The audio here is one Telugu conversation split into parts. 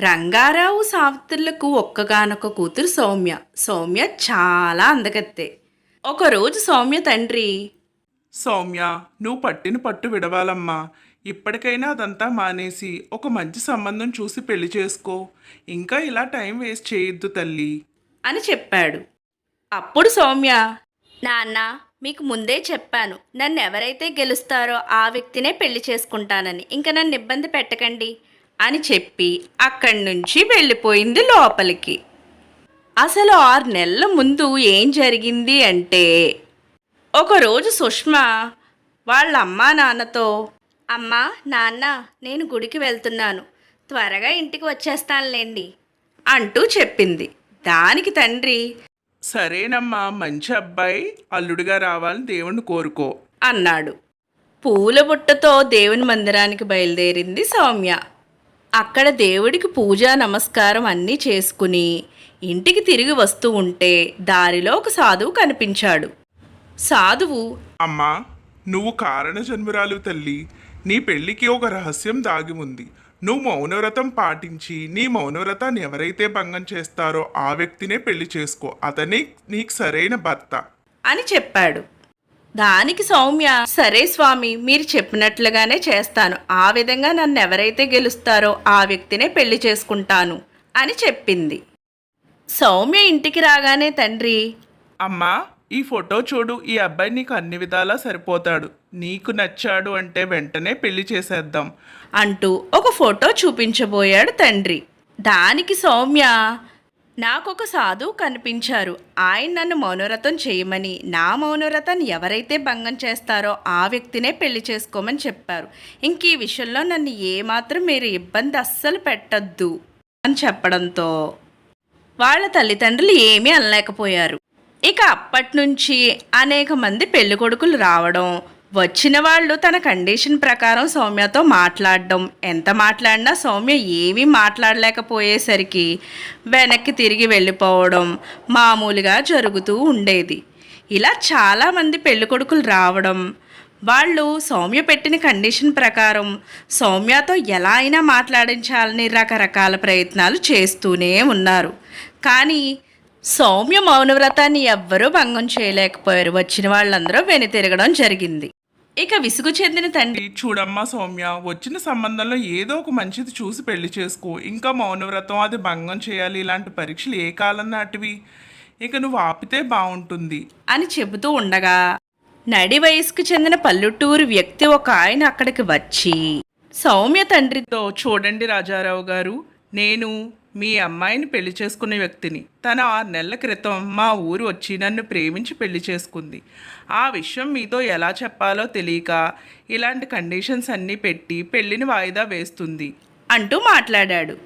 రంగారావు సావిత్రులకు ఒక్కగానొక్క కూతురు సౌమ్య. సౌమ్య చాలా అందగత్తే ఒకరోజు సౌమ్య తండ్రి సౌమ్య నువ్వు పట్టిన పట్టు విడవాలమ్మా. ఇప్పటికైనా అదంతా మానేసి ఒక మంచి సంబంధం చూసి పెళ్ళి చేసుకో. ఇంకా ఇలా టైం వేస్ట్ చేయొద్దు తల్లి. అని చెప్పాడు. అప్పుడు సౌమ్య నాన్న మీకు ముందే చెప్పాను. నన్ను ఎవరైతే గెలుస్తారో ఆ వ్యక్తినే పెళ్ళి చేసుకుంటానని. ఇంకా నన్ను ఇబ్బంది పెట్టకండి. అని చెప్పి అక్కడి నుంచి వెళ్ళిపోయింది లోపలికి. అసలు ఆరు నెలల ముందు ఏం జరిగింది అంటే ఒకరోజు సుష్మా వాళ్ళ అమ్మా నాన్నతో అమ్మా నాన్న నేను గుడికి వెళ్తున్నాను. త్వరగా ఇంటికి వచ్చేస్తానులేండి అంటూ చెప్పింది. దానికి తండ్రి సరేనమ్మా మంచి అబ్బాయి అల్లుడిగా రావాలని దేవుణ్ణి కోరుకో అన్నాడు. పూల బుట్టతో దేవుని మందిరానికి బయలుదేరింది సౌమ్య. అక్కడ దేవుడికి పూజా నమస్కారం అన్నీ చేసుకుని ఇంటికి తిరిగి వస్తూ ఉంటే దారిలో ఒక సాధువు కనిపించాడు. సాధువు అమ్మా నువ్వు కారణ జన్మరాలు తల్లి. నీ పెళ్ళికి ఒక రహస్యం దాగి ఉంది. నువ్వు మౌనవ్రతం పాటించి నీ మౌనవ్రతాన్ని ఎవరైతే భంగం చేస్తారో ఆ వ్యక్తినే పెళ్ళి చేసుకో. అతనే నీకు సరైన భర్త. అని చెప్పాడు. దానికి సౌమ్య సరే స్వామి మీరు చెప్పినట్లుగానే చేస్తాను. ఆ విధంగా నన్ను ఎవరైతే గెలుస్తారో ఆ వ్యక్తినే పెళ్ళి చేసుకుంటాను అని చెప్పింది. సౌమ్య ఇంటికి రాగానే తండ్రి అమ్మా ఈ ఫోటో చూడు. ఈ అబ్బాయి నీకు అన్ని విధాలా సరిపోతాడు. నీకు నచ్చాడు అంటే వెంటనే పెళ్ళి చేసేద్దాం. అంటూ ఒక ఫోటో చూపించబోయాడు తండ్రి. దానికి సౌమ్య నాకొక సాధువు కనిపించారు. ఆయన నన్ను మౌనవ్రతం చేయమని. నా మౌనవ్రతాన్ని ఎవరైతే భంగం చేస్తారో ఆ వ్యక్తినే పెళ్ళి చేసుకోమని చెప్పారు. ఇంక ఈ విషయంలో నన్ను ఏమాత్రం మీరు ఇబ్బంది అస్సలు పెట్టద్దు అని చెప్పడంతో వాళ్ళ తల్లిదండ్రులు ఏమీ అనలేకపోయారు. ఇక అప్పటి నుంచి అనేక మంది పెళ్ళి కొడుకులు రావడం వచ్చిన వాళ్ళు తన కండిషన్ ప్రకారం సౌమ్యతో మాట్లాడడం. ఎంత మాట్లాడినా సౌమ్య ఏమీ మాట్లాడలేకపోయేసరికి వెనక్కి తిరిగి వెళ్ళిపోవడం మామూలుగా జరుగుతూ ఉండేది. ఇలా చాలామంది పెళ్ళికొడుకులు రావడం వాళ్ళు సౌమ్య పెట్టిన కండిషన్ ప్రకారం సౌమ్యతో ఎలా అయినా మాట్లాడించాలని రకరకాల ప్రయత్నాలు చేస్తూనే ఉన్నారు. కానీ సౌమ్య మౌనవ్రతాన్ని ఎవ్వరూ భంగం చేయలేకపోయారు. వచ్చిన వాళ్ళందరూ వెనుతిరగడం జరిగింది. ఇక విసుగు చెందిన తండ్రి. చూడమ్మా సౌమ్య వచ్చిన సంబంధంలో ఏదో ఒక మంచిది చూసి పెళ్ళి చేసుకో. ఇంకా మౌనవ్రతం అది భంగం చేయాలి. ఇలాంటి పరీక్షలు ఏ కాలం నాటివి? ఇక నువ్వు ఆపితే బాగుంటుంది అని చెబుతూ ఉండగా నడి వయసుకు చెందిన పల్లెటూరు వ్యక్తి ఒక ఆయన అక్కడికి వచ్చి సౌమ్య తండ్రితో చూడండి రాజారావు గారు నేను మీ అమ్మాయిని పెళ్ళి చేసుకునే వ్యక్తిని. తన ఆరు నెలల క్రితం మా ఊరు వచ్చి నన్ను ప్రేమించి పెళ్ళి చేసుకుంది. ఆ విషయం మీతో ఎలా చెప్పాలో తెలియక ఇలాంటి కండిషన్స్ అన్నీ పెట్టి పెళ్ళిని వాయిదా వేస్తుంది. అంటూ మాట్లాడాడు.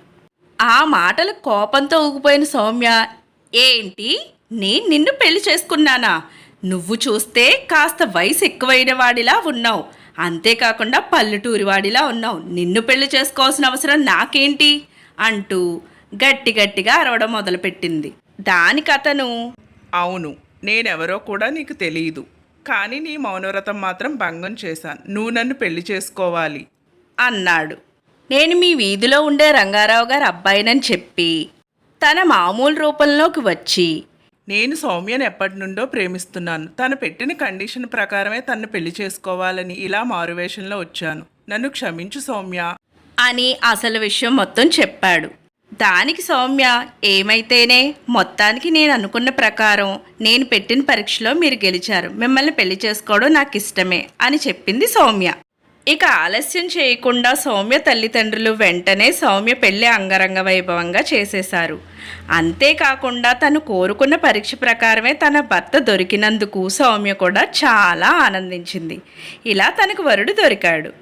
ఆ మాటలు కోపంతో ఊగిపోయిన సౌమ్య ఏంటి? నేను నిన్ను పెళ్ళి చేసుకున్నానా? నువ్వు చూస్తే కాస్త వయసు ఎక్కువైన వాడిలా ఉన్నావు. అంతేకాకుండా పల్లెటూరి వాడిలా ఉన్నావు. నిన్ను పెళ్ళి చేసుకోవాల్సిన అవసరం నాకేంటి? అంటూ గట్టి గట్టిగా అరవడం మొదలుపెట్టింది. దానికి అతను అవును నేనెవరో కూడా నీకు తెలియదు కానీ నీ మౌనవ్రతం మాత్రం భంగం చేశాను. నువ్వు నన్ను పెళ్ళి చేసుకోవాలి. అన్నాడు. నేను మీ వీధిలో ఉండే రంగారావు గారి అబ్బాయినని చెప్పి తన మామూలు రూపంలోకి వచ్చి నేను సౌమ్యను ఎప్పటి నుండో ప్రేమిస్తున్నాను. తను పెట్టిన కండిషన్ ప్రకారమే తన్ను పెళ్ళి చేసుకోవాలని ఇలా మారువేషంలో వచ్చాను. నన్ను క్షమించు సౌమ్య. అని అసలు విషయం మొత్తం చెప్పాడు. దానికి సౌమ్య ఏమైతేనే? మొత్తానికి నేను అనుకున్న ప్రకారం నేను పెట్టిన పరీక్షలో మీరు గెలిచారు. మిమ్మల్ని పెళ్ళి చేసుకోవడం నాకు ఇష్టమే అని చెప్పింది సౌమ్య. ఇక ఆలస్యం చేయకుండా సౌమ్య తల్లిదండ్రులు వెంటనే సౌమ్య పెళ్ళి అంగరంగ వైభవంగా చేసేశారు. అంతేకాకుండా తను కోరుకున్న పరీక్ష ప్రకారమే తన భర్త దొరికినందుకు సౌమ్య కూడా చాలా ఆనందించింది. ఇలా తనకు వరుడు దొరికాడు.